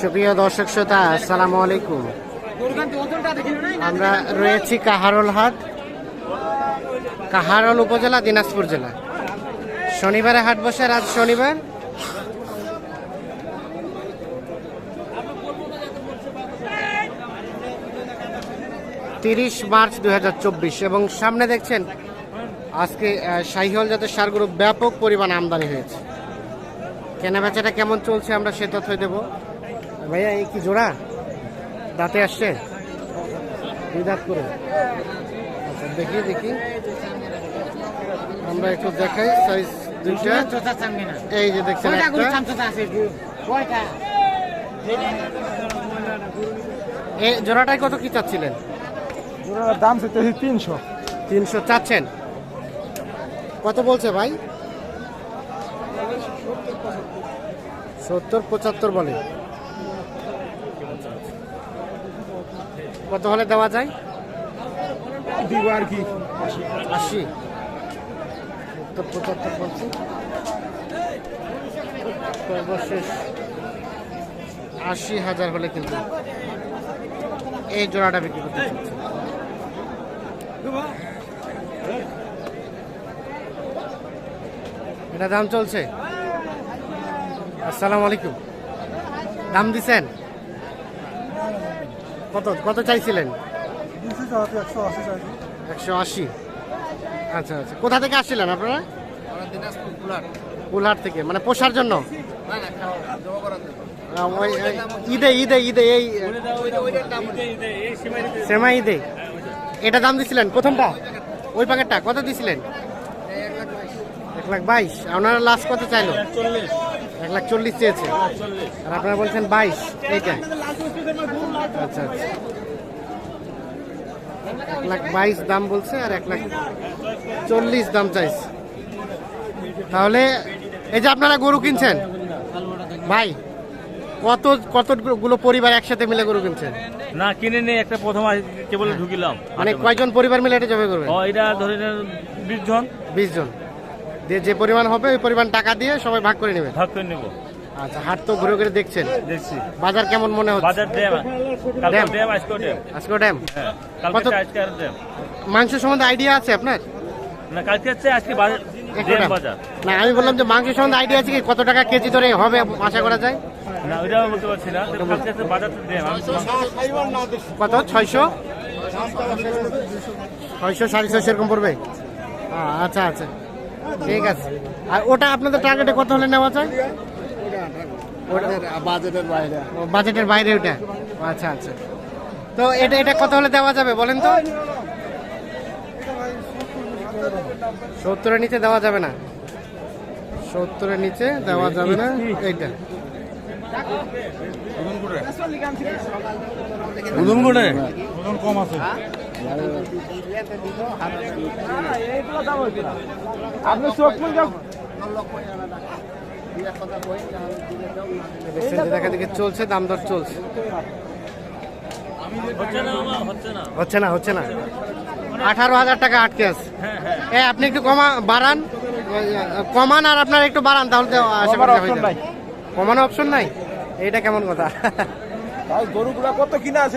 সুপ্রিয় দর্শক শ্রোতা, আসসালামু আলাইকুম। আমরা রয়েছি কাহারল হাট, কাহারল উপজেলা, দিনাজপুর জেলা। শনিবারে হাট বসে, আজ শনিবার। তিরিশ মার্চ দুই হাজার চব্বিশ, এবং সামনে দেখছেন আজকে শাহিওয়াল জাতের সারগুলো ব্যাপক পরিমাণ আমদানি হয়েছে। কেনা বেচাটা কেমন চলছে আমরা সে তথ্য দেব। ভাইয়া এই কি জোড়া? দাঁতে আসছে? দুই দাঁত করে। আচ্ছা দেখি দেখি। আমরা একটু দেখাই সাইজ দুইটা। এই যে দেখছেন এই জোড়াটায় কত কি চাচ্ছিলেন? ওনার দাম চাইতেছি তিনশো। তিনশো চাচ্ছেন। কত বলছে ভাই? সত্তর পঁচাত্তর বলে। কত হলে দেওয়া যায়? দিব আর কি? আশি। সত্তর পঁচাত্তর বলছি। সর্বশেষ আশি হাজার হলে কিন্তু এই জোড়াটা বিক্রি করতে এটা দাম চলছে? আসসালামু আলাইকুম। দাম দিছেন? কত কত চাইছিলেন? একশো আশি একশো আশি। আচ্ছা আচ্ছা। কোথা থেকে আসছিলেন আপনারা? কুলহাট থেকে মানে পোষার জন্য? ঈদে ঈদে ঈদে এই সেমা ঈদে। এটা দাম দিছিলেন? প্রথমটা? ওই প্যাকেটটা? কত দিছিলেন? এক লাখ বাইশ। আপনারা লাস্ট কত চাইলো? এক লাখ চল্লিশ চেয়েছে। আর আপনারা বলছেন বাইশ এইটা। আচ্ছা আচ্ছা। এক লাখ বাইশ দাম বলছে আর এক লাখ চল্লিশ দাম চাইছে। তাহলে এই যে আপনারা গরু কিনছেন ভাই কত কতগুলো পরিবার একসাথে মিলে গরু কিনছেন? না কিনে নিয়ে একটা প্রথম কেবল ঢুকিলাম মানে কয়জন পরিবার মিলে এটা জমা করবেন? ও এটা ধরে নেন বিশ জন। বিশ জন। দিয়ে যে পরিমাণ হবে ওই পরিমাণ টাকা দিয়ে সবাই ভাগ করে নেবে ভাগ করে নেব। আচ্ছা হাট তো ঘুরে ঘুরে দেখছেন। দেখছি। বাজার কেমন মনে হচ্ছে? বাজার ড্যাম ড্যাম? ড্যাম আজকে ড্যাম। আজকে ড্যাম? হ্যাঁ কত? আজকে আর ড্যাম। মাংস সম্বন্ধে আইডিয়া আছে আপনার? না কালকে হচ্ছে আজকে বাজার একটু ড্যাম দাম। বাজার। না আমি বললাম যে মাংস সম্বন্ধে আইডিয়া আছে কি? কত টাকা কেজি ধরে হবে আশা করা যায়? না ওইটাও বলতে পারছি না। কালকে বাজার ড্যাম। কত? ছয়শো? ছয়শো সাড়ে ছয়শো এরকম পড়বে? আচ্ছা আচ্ছা। ঠিক আছে। আর ওটা আপনাদের টার্গেটে কত হলে নেওয়া যায়? বাজেটের বাইরে। ও, বাজেটের বাইরে ওটা? আচ্ছা আচ্ছা। তো এটা এটা কত হলে দেওয়া যাবে বলেন তো? সত্তরের নিচে দেওয়া যাবে না? সত্তরের নিচে দেওয়া যাবে না? এইটা। ওজন করে ওজন কম আছে। আপনি চোখ মুখ যাও। দেখা দেখি চলছে দাম দর চলছে। হচ্ছে না হচ্ছে না। হচ্ছে না হচ্ছে না। আঠারো হাজার টাকা আটকে আছে। এ আপনি একটু কমা বাড়ান। কমান আর আপনার একটু বাড়ান তাহলে তো আশা করি হয়ে। কমানো অপশন নাই? এটা কেমন কথা? ভাই গরুগুলা কত কিনা আছে?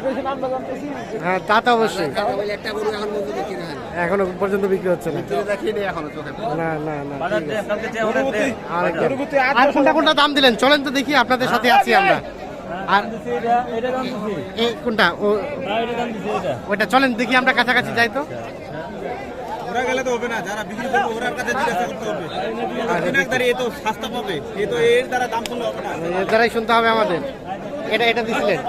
জানতেছি। হ্যাঁ তা তো অবশ্যই। এখনও পর্যন্ত বিক্রি হচ্ছে না। আর কোনটা কোনটা দাম দিলেন? চলেন তো দেখি আপনাদের সাথে আছি আমরা। আর এটা এটা দাম দিছি এই কোনটা? ও না এটা দাম দিছি এটা। ওইটা চলেন দেখি আমরা কাছাকাছি যাই তো। ওরা গেলে তো হবে না যারা বিক্রি করবে ওরার কাছে জিজ্ঞাসা করতে হবে। বিনাকদারি এ তো সস্তা পাবে এ তো এর দ্বারা দাম শুনলে হবে না। এর দ্বারাই শুনতে হবে আমাদের। এটা এটা দিছিলেন?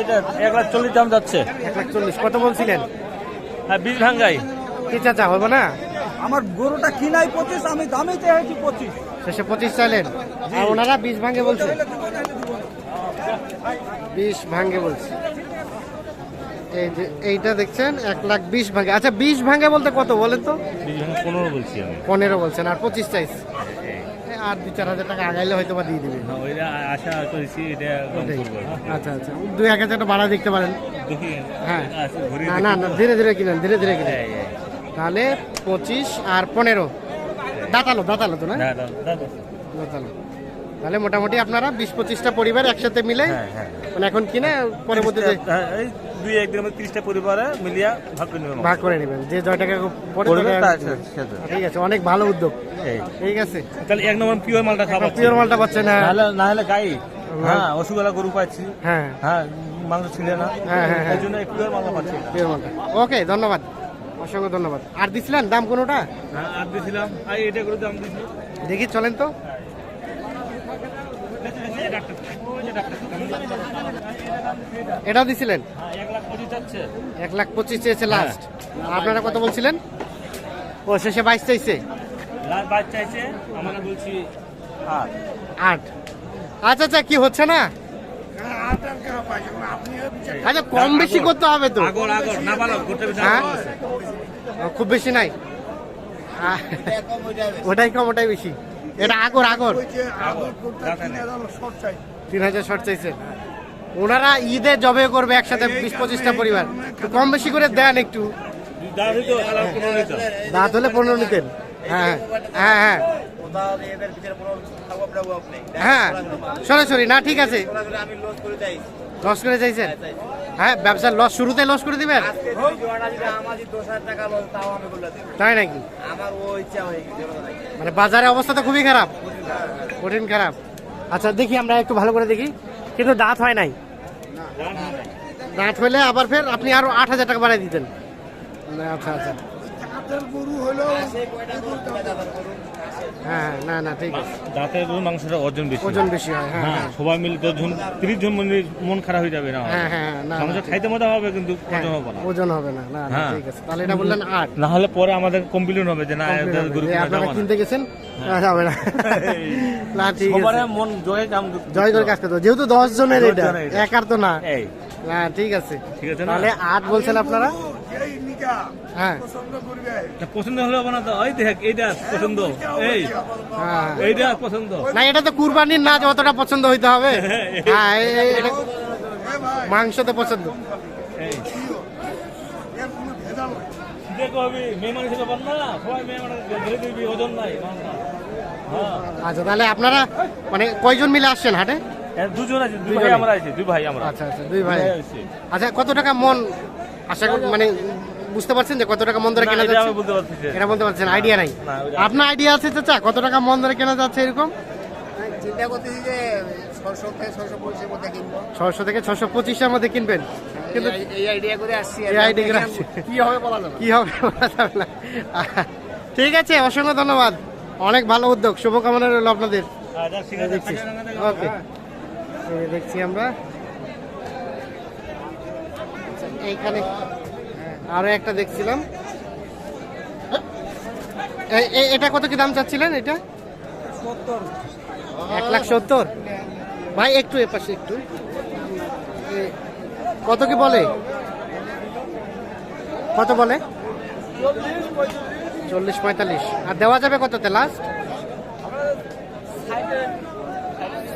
এটা এক লাখ চল্লিশ দাম যাচ্ছে। এক লাখ চল্লিশ। কত বলছিলেন? হ্যাঁ বীজ ভাঙ্গাই। কি চাচা হবে না? আমার গরুটা কিনাই পঁচিশ আমি দামে চাইছি পঁচিশ। শেষে পঁচিশ চাইলেন আর ওনারা বিশ ভাঙ্গে বলছে? বিশ ভাঙ্গে বলছে। এই যে এইটা দেখছেন এক লাখ বিশ ভাঙ্গে। আচ্ছা বিশ ভাঙ্গে বলতে কত বলেন তো? পনেরো বলছি আমি। পনেরো বলছেন আর পঁচিশ চাইছে। এই আর দু চার হাজার টাকা আগাইলে হয়তো বা দিয়ে দিবে। ওইটা আশা করেছি এটা আচ্ছা আচ্ছা। দুই এক হাজার টাকা ভাড়া দেখতে পারেন। হ্যাঁ। না না না ধীরে ধীরে কিনেন ধীরে ধীরে কিনেন। এই, এই। তাহলে পঁচিশ আর পনেরো। দাঁতালো দাঁতালো তো না। দাঁতালো তাহলে মোটামুটি আপনারা বিশ পঁচিশটা পরিবার একসাথে মিলে হ্যাঁ হ্যাঁ। মানে এখন কিনে পরবর্তীতে হ্যাঁ, এই দুই একদিনের মধ্যে তিরিশটা পরিবারে মিলিয়া ভাগ করে নেবেন। ভাগ করে নেবেন। যে জয় টাকা তো। ঠিক আছে অনেক ভালো উদ্যোগ। ঠিক আছে। তাহলে এক নম্বর পিওর মালটা খাবার পিওর মালটা পাচ্ছে না। নাহলে নাহলে গাই। হ্যাঁ। অসুবিধা গরু পাচ্ছি। হ্যাঁ। হ্যাঁ মাংস ছিল না। হ্যাঁ, হ্যাঁ, হ্যাঁ। এই জন্য পিওর মালটা পাচ্ছি। পিওর মালটা। ওকে ধন্যবাদ। অসংখ্য ধন্যবাদ। আর দিছিলেন দাম কোনোটা? হ্যাঁ আর দিয়েছিলাম আর এটা করে দাম দিয়েছি দেখি চলেন তো। এটাও দিছিলেন? হ্যাঁ এক লাখ পঁচিশ চেয়েছে লাস্ট আপনারা কত বলছিলেন? ও শেষে বাইশ চাইছে আট। আচ্ছা আচ্ছা কি হচ্ছে না? আচ্ছা কম বেশি করতে হবে তো। আগর আগর না ভালো করতে বেশি হ্যাঁ? খুব বেশি নাই। ওটাই কম ওটাই বেশি। এটা আগর আগর। তিন হাজার শর্ট চাইছে। ওনারা ঈদে জবে করবে একসাথে বিশ পঁচিশটা পরিবার। কম বেশি করে দেন একটু। দাঁত হলে পনেরো নিতেন। হ্যাঁ হ্যাঁ হ্যাঁ। হ্যাঁ সরাসরি না ঠিক আছে। লস করে চাইছেন? হ্যাঁ ব্যবসার লস শুরুতে লস করে দিবেন? তাই নাকি? মানে বাজারের অবস্থা তো খুবই খারাপ। কঠিন খারাপ। আচ্ছা দেখি আমরা একটু ভালো করে দেখি। কিন্তু দাঁত হয় নাই। দাঁত হলে আবার ফের আপনি আরও আট হাজার টাকা বাড়াই দিতেন। আচ্ছা আচ্ছা। আচ্ছা হ্যাঁ হ্যাঁ না না ঠিক আছে। দাঁতের গরুর মাংসটা ওজন বেশি। ওজন বেশি হয় হ্যাঁ হ্যাঁ সবাই মিলে দশ জন তিরিশ জন মিলে মন খারাপ হয়ে যাবে না হ্যাঁ হ্যাঁ হ্যাঁ, না মাংস খাইতে মজা হবে কিন্তু হ্যাঁ, ওজন হবে না। ওজন হবে না না না হ্যাঁ। ঠিক আছে। তাহলে এটা বললেন আট। না হলে পরে আমাদের কমপ্লেন হবে যে না গরু আপনারা কিনতে গেছেন? না, যাবে না। না ঠিক সবার মন জয়ে কাম জয় করে কাজ করতে যেহেতু দশ জনের এটা একার তো না। এই। না ঠিক আছে। ঠিক আছে তাহলে আট বলছেন আপনারা? হ্যাঁ। পছন্দ হলে না তো? ওই দেখ এইটা পছন্দ। এই। হ্যাঁ। এইটা পছন্দ। না এটা তো কুরবানির না যে অতটা পছন্দ হইতে হবে। হ্যাঁ এই- এই- মাংস তো পছন্দ। হ্যাঁ। আচ্ছা তাহলে আপনারা মানে কয়জন মিলে আসছেন হাটে? দুজন আছে দুই ভাই? আমরা আছি দুই ভাই আমরা। আচ্ছা আচ্ছা দুই ভাই। আচ্ছা কত টাকা মন আশা করি মানে বুঝতে পারছেন যে কত টাকা মন ধরে কেনা যাচ্ছে? এটা বলতে পারছেন আইডিয়া নাই। আপনার আইডিয়া আছে চাচা কত টাকা মন ধরে কেনা যাচ্ছে এরকম? চিন্তা করতেছি যে ছশো থেকে ছশো পঁচিশের মধ্যে কিনবেন। কিন্তু এই- আইডিয়া করে আসছি। এই idea করে আসছি। কি হবে বলা যাবে কি হবে বলা যাবে না। ঠিক আছে অসংখ্য ধন্যবাদ। অনেক ভালো উদ্যোগ। শুভকামনা রইল আপনাদের। আচ্ছা, ঠিক আছে। দেখছি। ওকে এই দেখছি আমরা আচ্ছা, এইখানে আরও একটা দেখছিলাম। এটা কত কি দাম চাচ্ছিলেন এটা? এক লাখ সত্তর? ভাই একটু এপাশে একটু। কত কি বলে? কত বলে? চল্লিশ পঁয়তাল্লিশ। আর দেওয়া যাবে কততে লাস্ট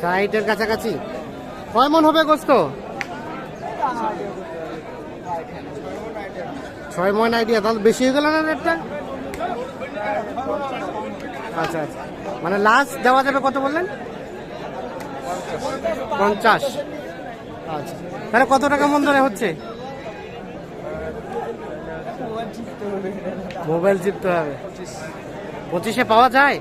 সাইটের কাছাকাছি। কয় মন হবে গোস্ত? ছয় মন আইডিয়া, তাহলে বেশি হয়ে গেল না রেটটা? আচ্ছা আচ্ছা। মানে লাস্ট দেওয়া যাবে কত বললেন? পঞ্চাশ। আচ্ছা। তাহলে কত টাকা মন ধরে হচ্ছে? মোবাইল চিপতে হবে। পঁচিশে পাওয়া যায়?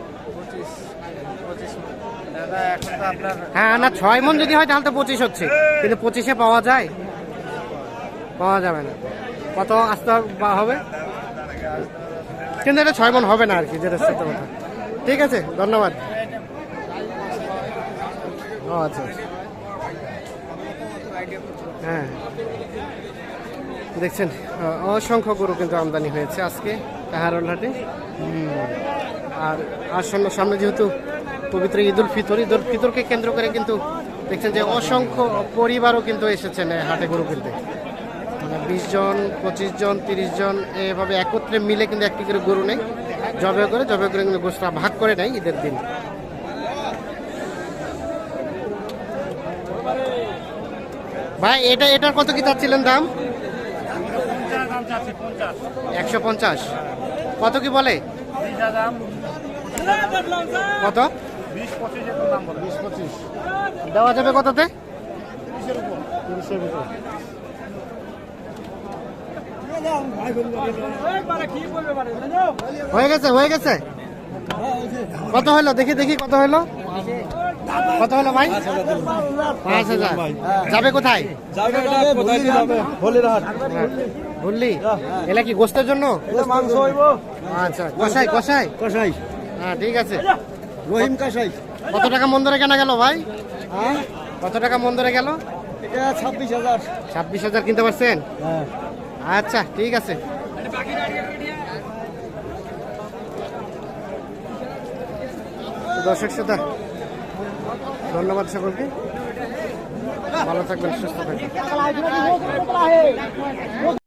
হ্যাঁ না, ছয় মন যদি হয় তাহলে তো পঁচিশ হচ্ছে। কিন্তু পঁচিশে পাওয়া যায়? পাওয়া যাবে না। কত আসতে হবে কিন্তু এটা ছয় মন হবে না আর কি, যেটা সত্য কথা। ঠিক আছে, ধন্যবাদ। ও আচ্ছা আচ্ছা। হ্যাঁ। দেখছেন অসংখ্য গরু কিন্তু আমদানি হয়েছে আজকে হাটে। আর আর সামনে যেহেতু পবিত্র ঈদ উল ফিতর, ঈদ উল ফিতরকে কেন্দ্র করে কিন্তু দেখছেন যে অসংখ্য পরিবারও কিন্তু এসেছেন হাটে গরু কিনতে। বিশ জন, পঁচিশ জন, তিরিশ জন, এভাবে একত্রে মিলে কিন্তু একটি করে গরু নেই। জবে করে জবে করে কিন্তু গোষ্ঠটা ভাগ করে নেয় ঈদের দিন। ভাই, এটা, এটার কত কি চাচ্ছিলেন দাম? একশো পঞ্চাশ। কত কি বলে? কত? দেওয়া যাবে কততে? হয়ে গেছে হয়ে গেছে। কত হলো? দেখি দেখি কত হলো। কত হলো ভাই? পাঁচ হাজার। যাবে কোথায়? বললি এলা কি গোস্তের জন্য? আচ্ছা কষাই কষাই কষাই হ্যাঁ ঠিক আছে। রহিম কষাই কত টাকা মন্দরে কেনা গেল ভাই? কত টাকা মন্দরে গেল? ছাব্বিশ হাজার। ছাব্বিশ হাজার কিনতে পারছেন? আচ্ছা ঠিক আছে। দর্শক শ্রোতা ধন্যবাদ সকলকে। ভালো থাকবেন সুস্থ থাকবেন।